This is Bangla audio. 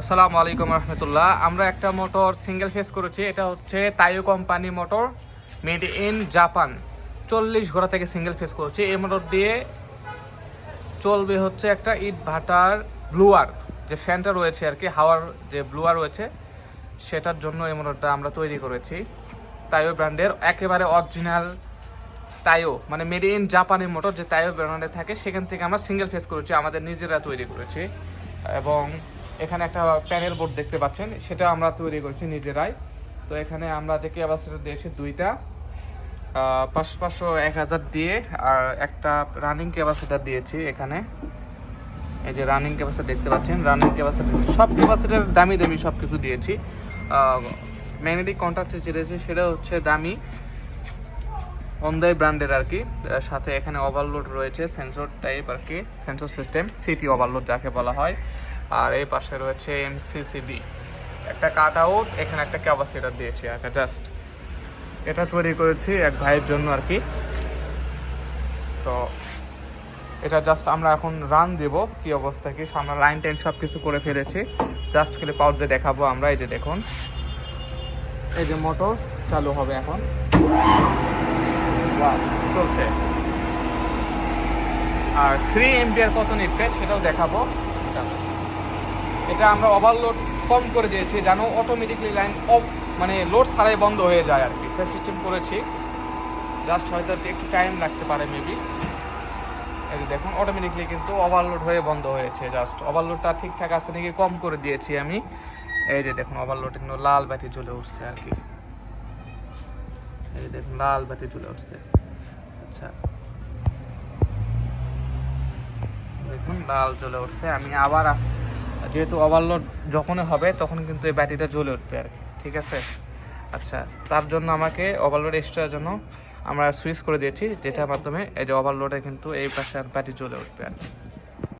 আসসালামু আলাইকুম রহমতুল্লাহ। আমরা একটা মোটর সিঙ্গেল ফেস করেছি, এটা হচ্ছে তাইও company motor, made in Japan. চল্লিশ ঘোড়া থেকে সিঙ্গেল ফেস করেছি। এই মোটর দিয়ে চলবে হচ্ছে একটা ইট ভাটার ব্লুয়ার, যে ফ্যানটা রয়েছে আর কি, হাওয়ার যে ব্লুয়ার রয়েছে, সেটার জন্য এই মোটরটা আমরা তৈরি করেছি। তাইও ব্র্যান্ডের, একেবারে অরিজিনাল তাইও মানে মেড ইন জাপানি মোটর, যে তাইও ব্র্যান্ডে থাকে, সেখান থেকে আমরা সিঙ্গেল ফেস করেছি, আমাদের নিজেরা তৈরি করেছি। এবং এখানে একটা প্যানেল বোর্ড দেখতে পাচ্ছেন, সেটা আমরা তৈরি করছি নিজেরাই। তো এখানে আমরা যে ক্যাপাসিটার দিয়েছি দুইটা পাঁচশো পাঁচশো এক হাজার দিয়ে, আর একটা রানিং ক্যাপাসিটার দিয়েছি এখানে। এই যে রানিং ক্যাপাসিটি দেখতে পাচ্ছেন রানিং ক্যাপাসিটি সব ক্যাপাসিটার দামি দামি সব কিছু দিয়েছি ম্যাগনেটিক কন্ট্রাক্ট যেটা সেটা হচ্ছে দামি অন্দাই ব্র্যান্ডের আর কি। সাথে এখানে ওভারলোড রয়েছে সেন্সর টাইপ আর কি সেন্সর সিস্টেম সিটি ওভারলোড যাকে বলা হয়। আর এই পাশে রয়েছে এমসিসিবি একটা কাট আউট, এখানে একটা ক্যাপাসিটার দিয়েছি একটা জাস্ট। এটা তৈরি করেছি এক ভাইয়ের জন্য আর কি। তো এটা জাস্ট আমরা এখন রান দেব, কি অবস্থা কি, আমরা লাইন টাইন সব কিছু করে ফেলেছি। জাস্ট খালি পাউড দেখাবো আমরা, এই যে দেখুন। এই যে মোটর চালু হবে এখন। চলছে। আর ফ্রি এম্পিয়ার কত নিচ্ছে সেটাও দেখাবো। এটা এটা আমরা ওভারলোড কম করে দিয়েছি, যেন অটোমেটিকলি লাইন অফ মানে লোড ছাড়াই বন্ধ হয়ে যায় আর কি। সেই সিস্টেম করেছি। জাস্ট হয়তো একটু টাইম লাগতে পারে মেবি এই দেখুন অটোমেটিকলি কিন্তু ওভারলোড হয়ে বন্ধ হয়েছে জাস্ট ওভারলোডটা ঠিকঠাক আছে নাকি কম করে দিয়েছি আমি। এই যে দেখুন ওভারলোড কিন্তু লাল বাতি জ্বলে উঠছে আর কি। এই যে দেখুন, লাল বাতি জ্বলে উঠছে। আচ্ছা। দেখুন, লাল জ্বলে উঠছে। আমি আবার যেহেতু ওভারলোড যখনই হবে, তখন কিন্তু এই ব্যাটারিটা জ্বলে উঠবে আর কি, ঠিক আছে? আচ্ছা তার জন্য আমাকে ওভারলোড এক্সট্রার জন্য আমরা সুইচ করে দিয়েছি, যেটার মাধ্যমে এই যে ওভারলোডে কিন্তু এই পাশে ব্যাটারি জ্বলে উঠবে আর কি।